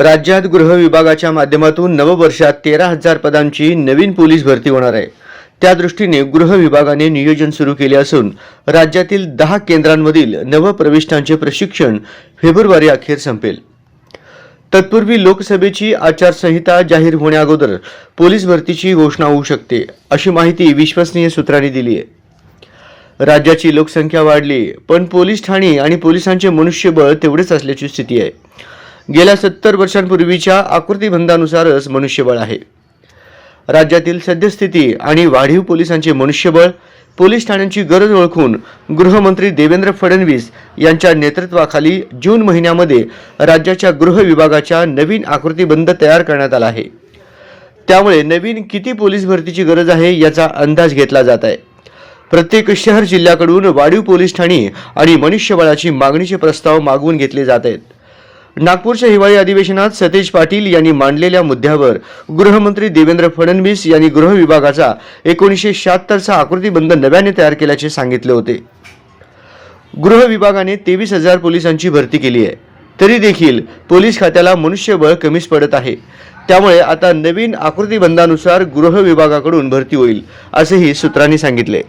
राज्यात गृह विभागाच्या माध्यमातून नववर्षात तेरा हजार पदांची नवीन पोलीस भरती होणार आहे. त्या दृष्टीने गृह विभागाने नियोजन सुरू केले असून राज्यातील दहा केंद्रांमधील नवप्रविष्टांचे प्रशिक्षण फेब्रुवारी अखेर संपेल. तत्पूर्वी लोकसभेची आचारसंहिता जाहीर होण्याअगोदर पोलीस भरतीची घोषणा होऊ शकते अशी माहिती विश्वसनीय सूत्रांनी दिली आहे. राज्याची लोकसंख्या वाढली पण पोलीस ठाणी आणि पोलिसांचे मनुष्यबळ तेवढेच असल्याची स्थिती आहे. गेल्या सत्तर वर्षांपूर्वीच्या आकृतीबंधानुसारच मनुष्यबळ आहे. राज्यातील सद्यस्थिती आणि वाढीव पोलिसांचे मनुष्यबळ पोलीस ठाण्यांची गरज ओळखून गृहमंत्री देवेंद्र फडणवीस यांच्या नेतृत्वाखाली जून महिन्यामध्ये राज्याच्या गृह विभागाच्या नवीन आकृतीबंध तयार करण्यात आला आहे. त्यामुळे नवीन किती पोलीस भरतीची गरज आहे याचा अंदाज घेतला जात आहे. प्रत्येक शहर जिल्ह्याकडून वाढीव पोलीस ठाणी आणि मनुष्यबळाची मागणीचे प्रस्ताव मागवून घेतले जात आहेत. नागपूरच्या हिवाळी अधिवेशनात सतेज पाटील यांनी मांडलेल्या मुद्द्यावर गृहमंत्री देवेंद्र फडणवीस यांनी गृह विभागाचा एकोणीसशे शहात्तरचा आकृतीबंध नव्याने तयार केल्याचे सांगितले होते. गृह विभागाने तेवीस हजार पोलिसांची भरती केली आहे. तरी देखील पोलीस खात्याला मनुष्यबळ कमीच पडत आहे. त्यामुळे आता नवीन आकृतीबंधानुसार गृह विभागाकडून भरती होईल असेही सूत्रांनी सांगितले.